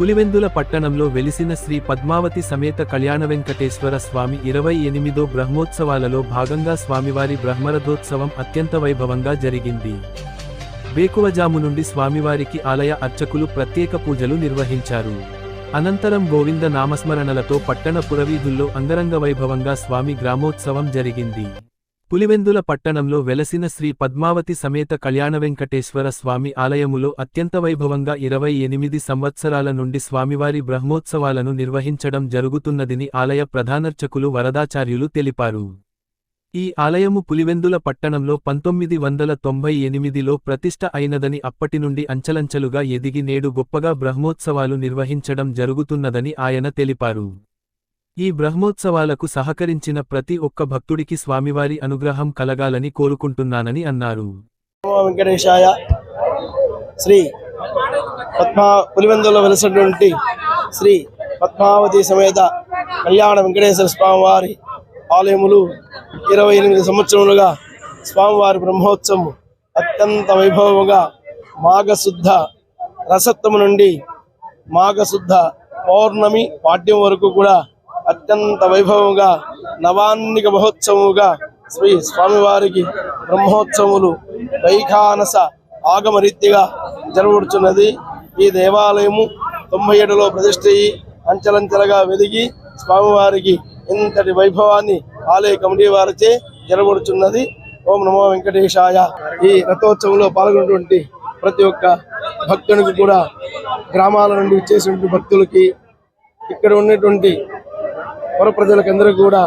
పులివెందుల పట్టణంలో వెలిసిన శ్రీ పద్మావతి సమేత కళ్యాణ వెంకటేశ్వర స్వామి ఇరవై ఎనిమిదో బ్రహ్మోత్సవాలలో భాగంగా స్వామివారి బ్రహ్మరథోత్సవం అత్యంత వైభవంగా జరిగింది. వేకువజాము నుండి స్వామివారికి ఆలయ అర్చకులు ప్రత్యేక పూజలు నిర్వహించారు. అనంతరం గోవింద నామస్మరణలతో పట్టణ పురవీధుల్లో అంగరంగ వైభవంగా స్వామి గ్రామోత్సవం జరిగింది. పులివెందుల పట్టణంలో వెలసిన శ్రీ పద్మావతి సమేత కళ్యాణ వెంకటేశ్వర స్వామి ఆలయములో అత్యంత వైభవంగా ఇరవై ఎనిమిది సంవత్సరాల నుండి స్వామివారి బ్రహ్మోత్సవాలను నిర్వహించడం జరుగుతున్నదని ఆలయ ప్రధానర్చకులు వరదాచార్యులు తెలిపారు. ఈ ఆలయము పులివెందుల పట్టణంలో పంతొమ్మిది వందల తొంభై ఎనిమిదిలో ప్రతిష్ట అయినదని అప్పటి నుండి అంచలంచలుగా ఎదిగి నేడు గొప్పగా బ్రహ్మోత్సవాలు నిర్వహించడం జరుగుతున్నదని ఆయన తెలిపారు. ఈ బ్రహ్మోత్సవాలకు సహకరించిన ప్రతి ఒక్క భక్తుడికి స్వామివారి అనుగ్రహం కలగాలని కోరుకుంటున్నానని అన్నారు. వెంకటేశాయ. శ్రీ పద్మా పులివెందులో వెలిసినటువంటి శ్రీ పద్మావతి సమేత కళ్యాణ వెంకటేశ్వర స్వామివారి ఆలయములు ఇరవై ఎనిమిది సంవత్సరములుగా స్వామివారి బ్రహ్మోత్సవం అత్యంత వైభవముగా మాఘశుద్ధ రసత్వము నుండి మాఘశుద్ధ పౌర్ణమి పాఠ్యం వరకు కూడా అత్యంత వైభవంగా నవాన్నిక మహోత్సవముగా శ్రీ స్వామివారికి బ్రహ్మోత్సవములు వైఖానస ఆగమరీత్యగా జరుగుతున్నది ఈ దేవాలయము తొంభై ఏడులో ప్రతిష్ఠ అంచెలంచెలుగా వెదిగి స్వామివారికి ఇంతటి వైభవాన్ని ఆలయ కమిటీ వారిచే జరగబడుచున్నది. ఓం నమో వెంకటేశాయ. ఈ రథోత్సవంలో పాల్గొన్నటువంటి ప్రతి ఒక్క భక్తునికి కూడా గ్రామాల నుండి వచ్చేసినటువంటి భక్తులకి ఇక్కడ ఉన్నటువంటి పౌర ప్రజలకందరూ కూడా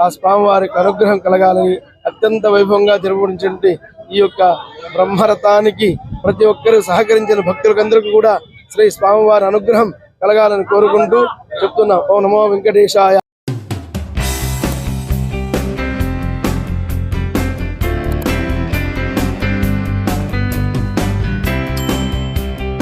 ఆ స్వామివారికి అనుగ్రహం కలగాలని అత్యంత వైభవంగా జరపబడినటువంటి ఈ యొక్క బ్రహ్మరథానికి ప్రతి ఒక్కరూ సహకరించిన భక్తులకందరికీ కూడా శ్రీ స్వామివారి అనుగ్రహం కలగాలని కోరుకుంటూ చెప్తున్నా. ఓ నమో వెంకటేశాయ.